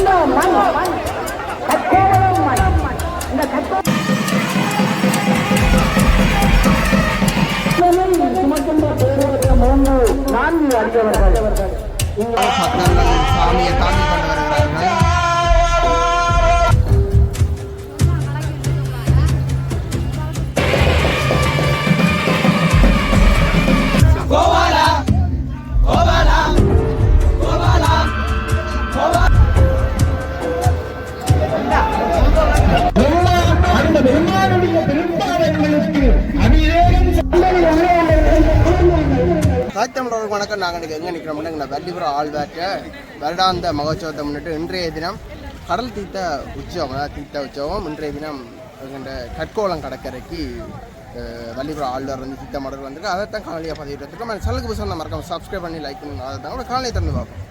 இந்த மண் கற்கோவலம் மண் இந்த கற்கோ சுமக்கின்ற பேருடைய மூன்று நான்கு அறிந்தவர்கள் சாமியை தாங்கி கொண்டு தாய் தமிழர்களுக்கு வணக்கம். நாங்கள் இன்றைக்கி எங்கே நிற்கிறோம்னா எங்கள் வள்ளிபுரம் ஆழ்வாற்ற வருடாந்த மகோத்சவத்தை முன்னிட்டு இன்றைய தினம் கடல் தீர்த்த உற்சவம் அதாவது தீர்த்த உற்சவம். இன்றைய தினம் எங்கள்கிட்ட கட்கோளம் கடற்கரைக்கு வள்ளிபுரம் ஆழ்வார் வந்து தீர்த்த மாடல் வந்திருக்கு. அதை தான் காலையாக பதிவிட்டு நம்ம சேனலுக்கு புதுசாக மறக்காம சப்ஸ்கிரைப் பண்ணி லைக் பண்ணி அதை தான் காலையை திறந்து பார்ப்போம்.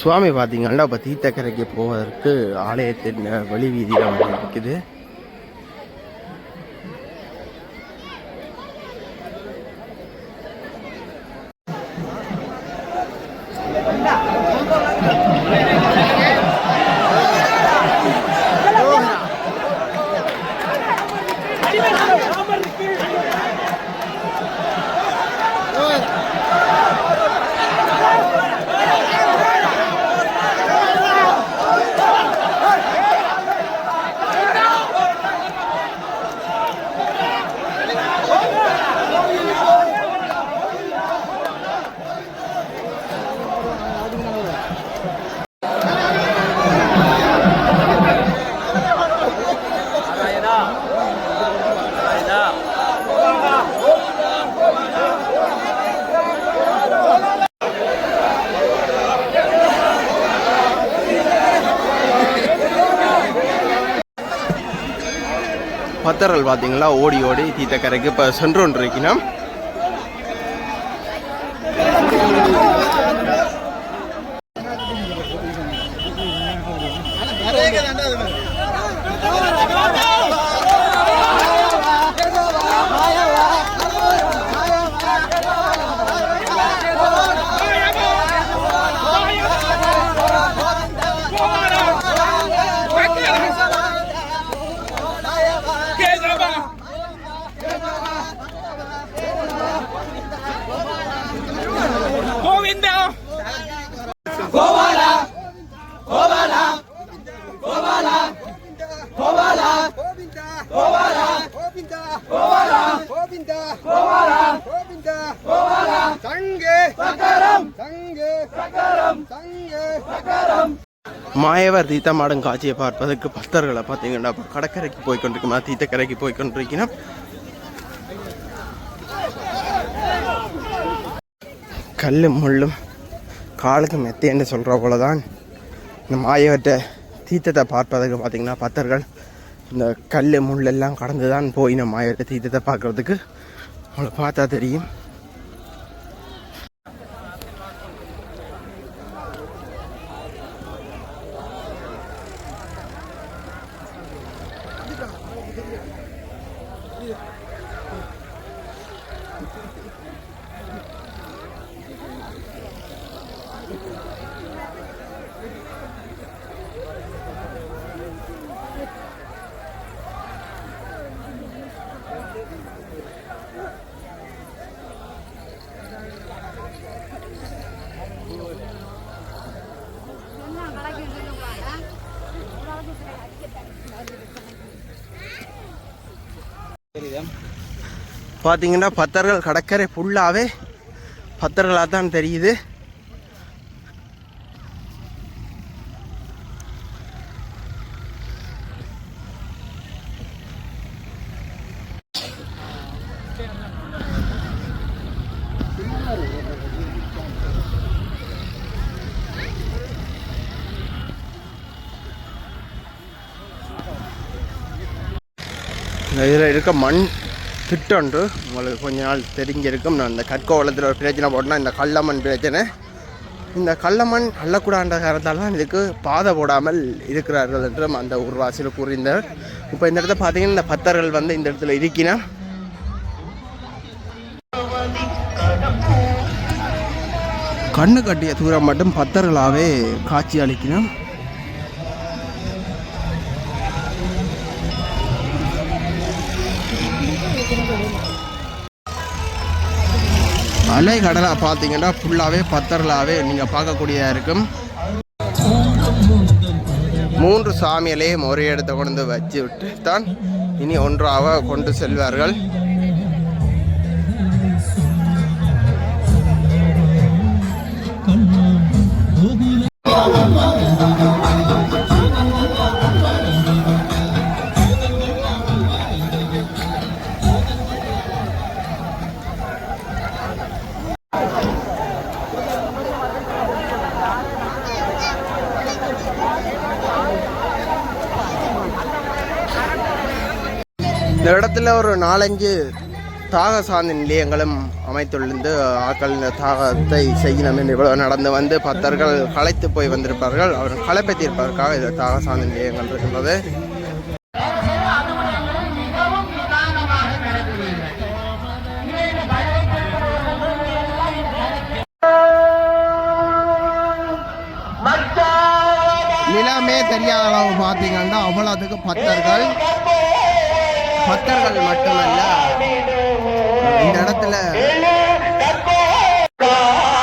சுவாமி பார்த்தீங்கன்னா இப்போ தீர்த்தக்கரைக்கு போவதற்கு ஆலயத்தின் வழி வீதியில் வந்து இருக்குது. பத்தரல் பார்த்தீங்களா? ஓடி ஓடி தீத்தக்கரைக்கு இப்போ சென்று இருக்கணும் மாயவர் தீத்தமாடும் காட்சியை பார்ப்பதற்கு பக்தர்களை பார்த்தீங்கன்னா கடற்கரைக்கு போய் கொண்டிருக்கணும் தீர்த்தக்கரைக்கு போய் கொண்டிருக்கணும் கல்லும் முள்ளும் காலுக்கு மெத்தைன்னு சொல்கிற போல தான் இந்த மாயவற்ற தீர்த்தத்தை பார்ப்பதற்கு பார்த்தீங்கன்னா பக்தர்கள் இந்த கல் முள்ளெல்லாம் கடந்து தான் போய் நம்ம மாயவற்ற தீர்த்தத்தை பார்க்குறதுக்கு அவங்கள பார்த்தா தெரியும். பார்த்தீங்கன்னா பத்தர்கள் கடற்கரை ஃபுல்லாகவே பத்தர்களாக தான் தெரியுது இதில் இருக்க மண் திட்டம்ண்டு உங்களுக்கு கொஞ்ச நாள் தெரிஞ்சிருக்கும். நான் இந்த கற்கோவளத்தில் ஒரு பிரச்சனை போட்டேன்னா இந்த கல்லம்மன் பிரச்சனை. இந்த கள்ளமண் கள்ளக்கூடாண்ட காரணத்தால் தான் இதுக்கு பாதை போடாமல் இருக்கிறார்கள் என்றும் அந்த ஊர்வாசியில் கூறியிருந்தார் இப்போ இந்த இடத்துல பார்த்தீங்கன்னா இந்த பத்தர்கள் வந்து இந்த இடத்துல இருக்கினா கண்ணு கட்டிய தூரம் மட்டும் பத்தர்களாகவே காட்சி அளிக்கணும் அலை கடலாக பார்த்தீங்கன்னா ஃபுல்லாகவே பத்தர்களாகவே நீங்கள் பார்க்கக்கூடியதாக இருக்கும். மூன்று சாமிகளையும் ஒரே இடத்த கொண்டு வந்து வச்சு விட்டு தான் இனி ஒன்றாக கொண்டு செல்வார்கள். ஒரு நாலஞ்சு தாக சார்ந்த நிலையங்களும் அமைத்துள்ளது. ஆக்கள் இந்த தாகத்தை செய்யணும் என்று இவ்வளவு நடந்து வந்து பத்தர்கள் களைத்து போய் வந்திருப்பார்கள். அவர் களைப்பத்திருப்பதற்காக இந்த தாக சார்ந்த நிலையங்கள் இருக்கின்றது. நிலமே தெரியாத அளவு பார்த்தீங்கன்னா அவ்வளோத்துக்கு பத்தர்கள் பக்தர்கள் மட்டுமல்ல இந்த இடத்துல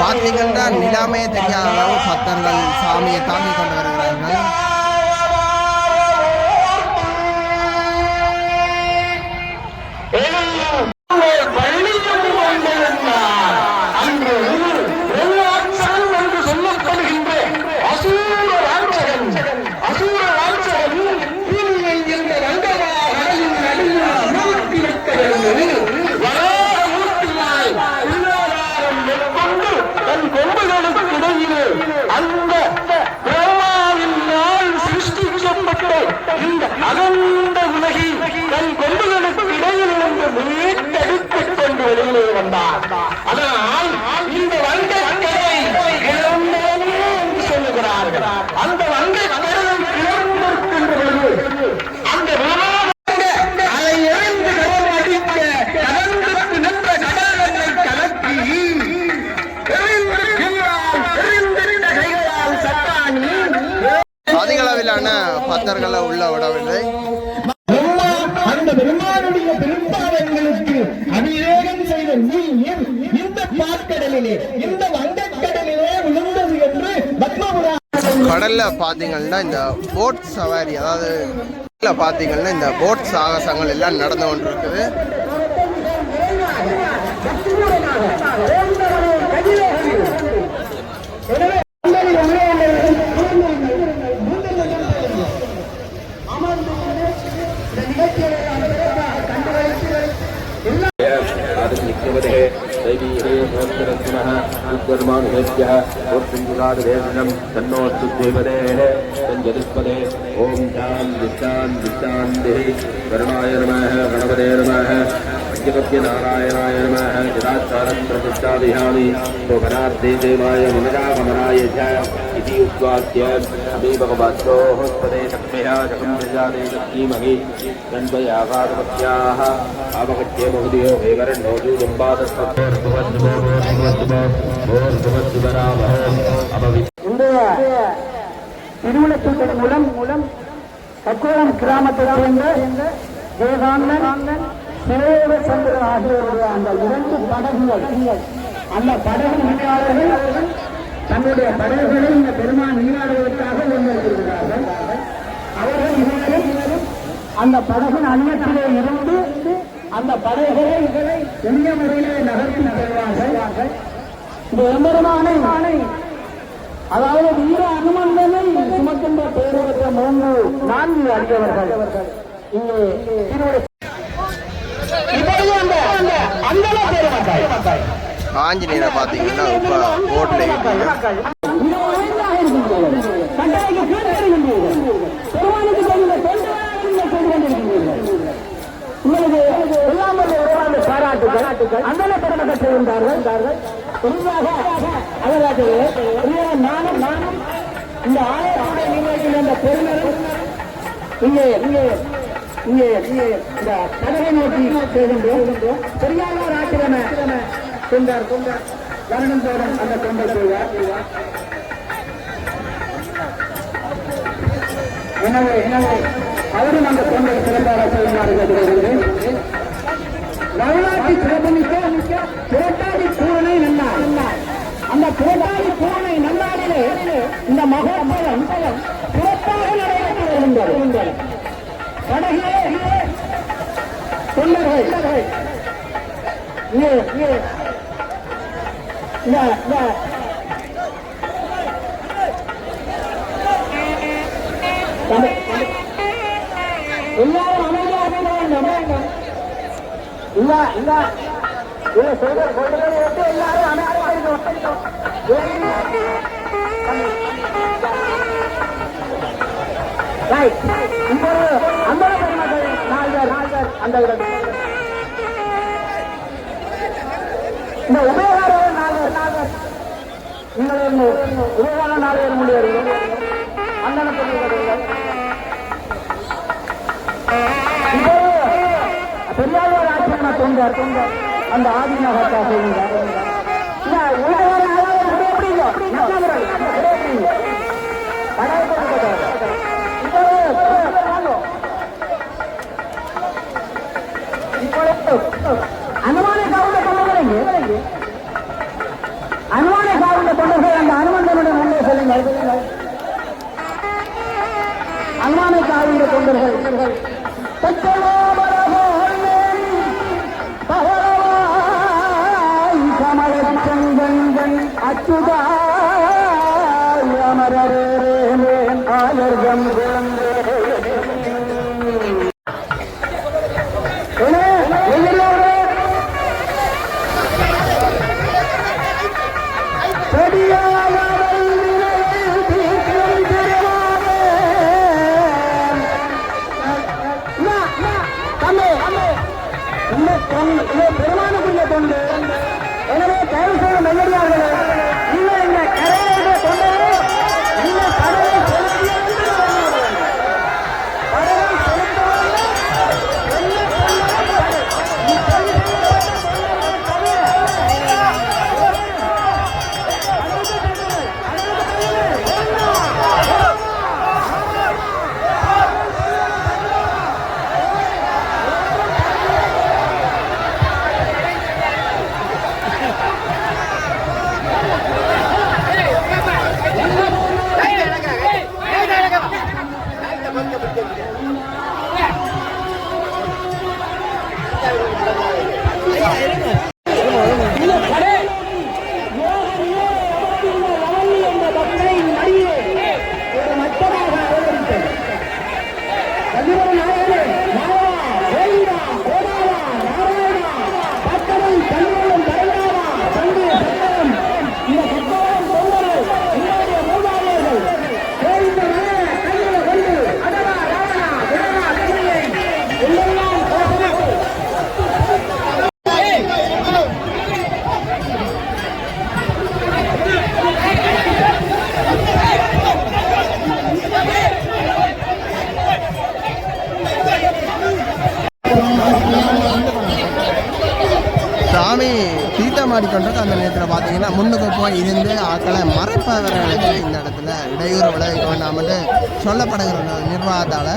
பார்த்தீங்கன்னா நிலாமே தெரியாத அளவு பக்தர்கள் சாமியை தாங்கி கொண்டு வருகிறார்கள். சிருஷ்டிக்கப்பட்ட இந்த அகண்ட உலகில் தன் கொம்புகளுக்கு இடையில் இருந்து மீட்டெடுத்துக் கொண்டு வெளியிலே வந்தார் அதனால் இந்த பிரிந்தாவங்களுக்கு அபிஷேகம் செய்த நீர் இந்த பாற்கடலிலே இந்த வங்கக்கடலிலே விழுந்தது என்று பத்மபுரா கடல்ல பாத்தீங்கன்னா இந்த போட் சவாரி அதாவது பாத்தீங்கன்னா இந்த போட் சாகசங்கள் எல்லாம் நடந்து கொண்டிருக்குது. இருக்குது सर्वानुभ्यः ओर्षुराधेशनं तन्नोऽस्तु देवदेः तञ्जलिस्पदे। ॐ शां दिष्टां दिष्टान्तिः कर्णाय नमः गणपते नमः। पञ्चपत्य नारायणाय नमः। जदाचारं प्रतिष्ठाभियामि शोभनार्थी देवाय अमे भगवतोः पदे तस्मया शकं प्रजाते तस्मीमहि तन्वयागादपत्याः आवगत्य महोदयो हेवरण्डोजु जम्बादस्वत्वोर्भुवद्भुवोर्भुवद्भुवरामः अपवि இன்றைய திருவிழத்தின் மூலம் மூலம் கச்சோளம் கிராமத்தை சேர்ந்த ஜெயகாந்தன் சேவச்சந்திரன் ஆகியோருடைய அந்த இரண்டு படகுகள் அந்த படகு மீனவர்கள் தன்னுடைய படைகளை இந்த பெருமான் நீராடுவதற்காக முன்வைத்திருக்கிறார்கள் அவர்கள் இருவரும் அந்த படகின் அன்னத்திலே இருந்து அந்த படைகளை எளிய முறையிலே நகர்த்தி செல்வார்கள். இந்த எம்பெருமானை அதாவது வீர அனுமந்தனை சுமக்கின்ற பேரவற்ற மூன்று நான்கு அடியவர்கள். இங்கே திருவிழா இப்பொழுது அந்த அந்த அந்தல பெருமக்கள் ஆஞ்சநேயரை பார்த்தீங்கன்னா இப்போ போட்டில் இது அமைதியாக இருக்கின்றீர்கள் கட்டளைக்கு கீழ்ப்படுகின்றீர்கள் பெருமானுக்கு தகுந்த தொண்டராக நீங்கள் செய்து கொண்டிருக்கின்றீர்கள் ஆஞ்சநேயரை எல்லாம் வல்ல இறைவனுடைய அந்தன பெருமக்கள் செய்கின்றார்கள் நானும் நானும் இந்த ஆலயத்துடைய நிர்வாகிகள் அந்த பெருமரும் இங்கே இங்கே இங்கே இங்கே இந்த கடலை நோக்கி செல்கின்றோம். பெரியார் ஆக்கிரம. கொண்டார் கொண்டார். வருடம் தோறும் அந்த தொண்டை செய்வார் எனவே எனவே அவரும் அந்த தொண்டை சிறப்பாக செய்யுமாறு கேட்டுக்கொள்கிறேன் வரலாற்று சிறப்புமிக்க புரட்டாதி பூரணை நன்னார் அந்த புரட்டாதி பூரணை நன்னாரிலே இந்த மகோத்சவம் சிறப்பாக நடைபெற்று படகிலே தொண்டர்கள் எல்லாரும் அமைதியாக இருக்க இல்ல இல்ல சொல்ற விட்டு எல்லாரும் அந்த இந்த உபயோகம் நீங்கள் இருந்து உபயோகாரம் நாலு பேர் முடியாது அந்த பெருமக்கள் இப்போ பெரியார் ஆட்சியான தொண்டர் அந்த ஆதிநகரத்தை செய்கிறார் இந்த எப்படி இருக்கோ? நஷ்டங்கள். எப்படி இருக்கோ? கடவுள் கொடுத்தது. இப்போ வாங்க. இப்போ அனுமான காவுண்ட தொண்டர்கள் அனுமான காவுண்ட தொண்டர்கள் அந்த அனுமந்தனுடைய முன்னே செல்லுங்கள் அனுமான தொண்டர்கள் கமலச்சங்கன் அச்சுதா அமரரே ஆயர்கம் பெருமானுக்குரிய தொண்டு எனவே தயவு செய்து மையடியார்களே நீங்கள் இந்த கரையிலே தொண்டே மறைப்பவர்களுக்கு இந்த இடத்துல இடையூறு விளைவிக்க வேண்டாம்னு சொல்லப்படுகிற நிர்வாகத்தால்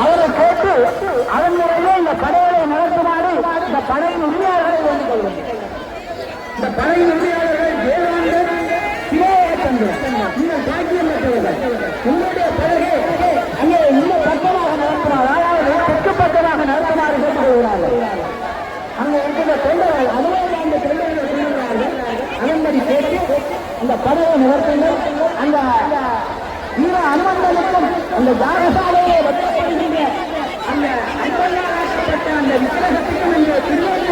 அவரை போட்டு அதன் முறையிலே இந்த படைகளை நடத்துமாறு இந்த படையின் உரிமையாளர்களை வேண்டிக் கொள்கிறேன் இந்த படையின் உரிமையாளர்கள் தேவாந்தர் சிவாச்சந்திரன் இந்த பாக்கியம் பெற்றவர்கள் உங்களுடைய படகை அங்கே இன்னும் பக்கமாக நடத்துமாறு அதாவது தெற்கு பக்கமாக கேட்டுக்கொள்கிறார்கள் அங்கே இருக்கிற தொண்டர்கள் அதுவே அந்த தொண்டர்கள் சொல்லுகிறார்கள் அதன்படி கேட்டு அந்த வீர அனுமந்தனுக்கும் அந்த யாகசாலையை வைக்கப்படுகின்ற அந்த அன்பையாக்கப்பட்ட அந்த விக்கிரகத்துக்கும் இந்த திருவள்ளுவர்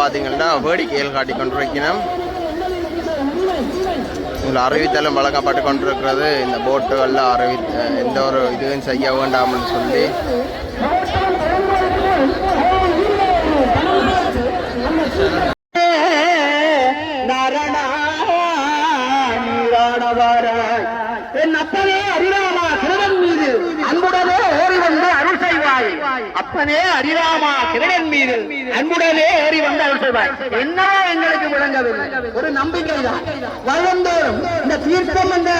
பார்த்தீங்கன்னா வேடிக்கையில் காட்டி கொண்டிருக்கணும் உங்களை அறிவித்தலும் வழங்கப்பட்டு கொண்டிருக்கிறது. இந்த போட்டுகளில் அறிவி எந்த ஒரு இதுவும் செய்ய வேண்டாம்னு சொல்லி. அப்பனே அரிராமா கிரணன் மீது. அன்புடனே ஏறி வந்து அருள் சொல்வார் என்ன எங்களுக்கு விளங்கவில்லை ஒரு நம்பிக்கை தான். வருடந்தோறும் இந்த தீர்த்தம் அந்த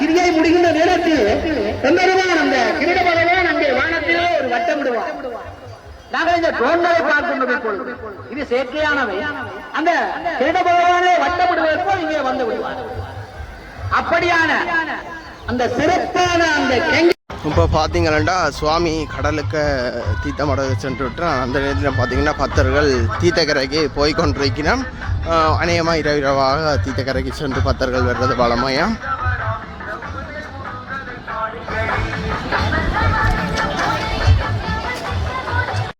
கிரியை முடிகின்ற நேரத்தில் எம்பெருமான் அந்த கிரீட பகவான் அங்கே வானத்திலே ஒரு வட்டம் விடுவார். நாங்கள் இந்த தோன்றலை பார்க்கின்றோம் இப்பொழுது இது செயற்கையானவை. அந்த கிரீட பகவானே வட்டம் விடுவதற்கோ இங்கே வந்து விடுவார். அப்படியான அந்த சிறப்பான அந்த கெங்கி இப்போ பார்த்தீங்களா சுவாமி கடலுக்கு தீர்த்தமட சென்று விட்டு அந்த நேரத்தில் பார்த்தீங்கன்னா பக்தர்கள் தீர்த்தக்கரைக்கு போய் கொண்டிருக்கிறோம் அநேகமாக இரவு இரவாக தீர்த்தக்கரைக்கு சென்று பக்தர்கள் வர்றது வளமையாக